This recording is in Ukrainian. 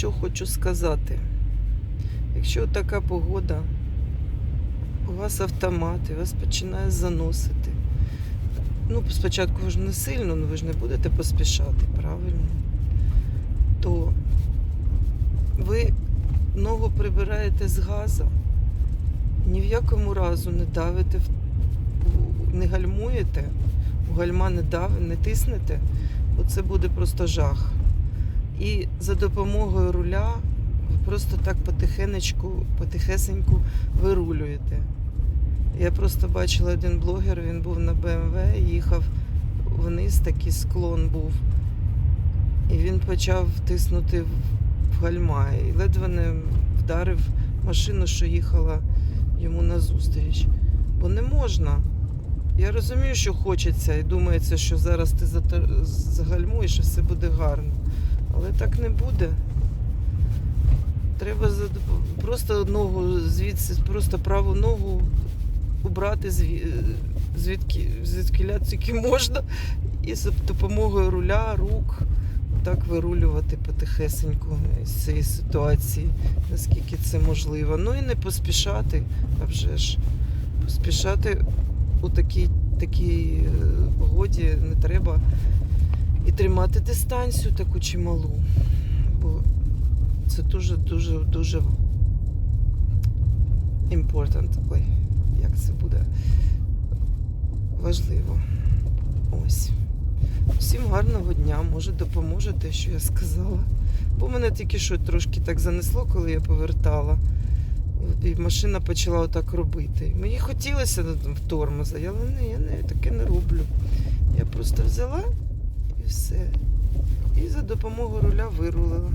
Що хочу сказати. Якщо така погода, у вас автомат і вас починає заносити. Ну, спочатку ж не сильно, ну ви ж не будете поспішати, правильно? То ви ногу прибираєте з газу, ні в якому разу не давите, не гальмуєте, у гальма не давите, не тиснете, бо це буде просто жах. І за допомогою руля ви просто так потихенечку, потихесеньку вирулюєте. Я просто бачила один блогер, він був на БМВ, їхав вниз, такий склон був. І він почав тиснути в гальма і ледве не вдарив машину, що їхала йому назустріч. Бо не можна. Я розумію, що хочеться, і думається, що зараз ти загальмуєш і все буде гарно. Але так не буде. Треба просто ногу звідси, просто праву ногу убрати зві- звідки, звідки тільки можна. І за допомогою руля, рук так вирулювати потихесеньку з цієї ситуації, наскільки це можливо. Ну і не поспішати, а вже ж поспішати у такій, такій е, погоді не треба. І тримати дистанцію таку чималу. Бо це дуже, дуже, дуже important. Ой, як це буде важливо. Ось. Всім гарного дня, може допоможе те, що я сказала. Бо мене тільки що трошки так занесло, коли я повертала. І машина почала отак робити. Мені хотілося в тормоза, але ні, я не, таке не роблю. Я просто взяла все. І за допомогою руля вирулила.